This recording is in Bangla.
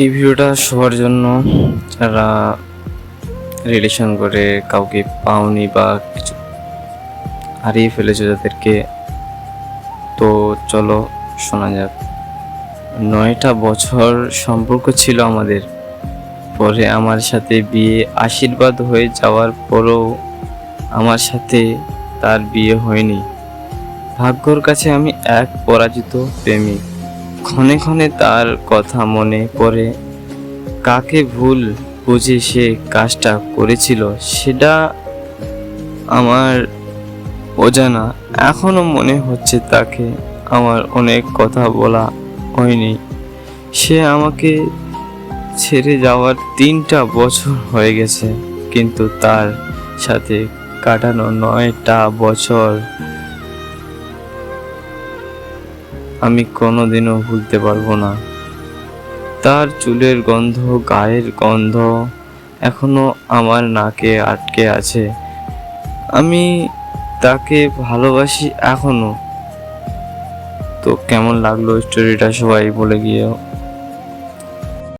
এই ভিডিওটা সবার জন্য যারা রিলেশন করে, কাউকে পাওনি বা কিছু হারিয়ে ফেলেছে যাদেরকে তো চলো শোনা যাক। নয়টা বছর সম্পর্ক ছিল আমাদের। পরে আমার সাথে বিয়ে আশীর্বাদ হয়ে যাওয়ার পরও আমার সাথে তার বিয়ে হয়নি। ভাগ্যর কাছে আমি এক পরাজিত প্রেমিক। ক্ষণে ক্ষণে তার কথা মনে পড়ে। কাকে ভুল বুঝে সে কাজটা করেছিল সেটা আমার অজানা। এখনও মনে হচ্ছে তাকে আমার অনেক কথা বলা হয়নি। সে আমাকে ছেড়ে যাওয়ার তিনটা বছর হয়ে গেছে, কিন্তু তার সাথে কাটানো নয়টা বছর আমি কোনোদিনও ভুলতে পারব না। তার চুলের গন্ধ, গায়ের গন্ধ এখনও আমার নাকে আটকে আছে। আমি তাকে ভালোবাসি এখনও। তো কেমন লাগল স্টোরিটা সবাই বলে গিয়েও?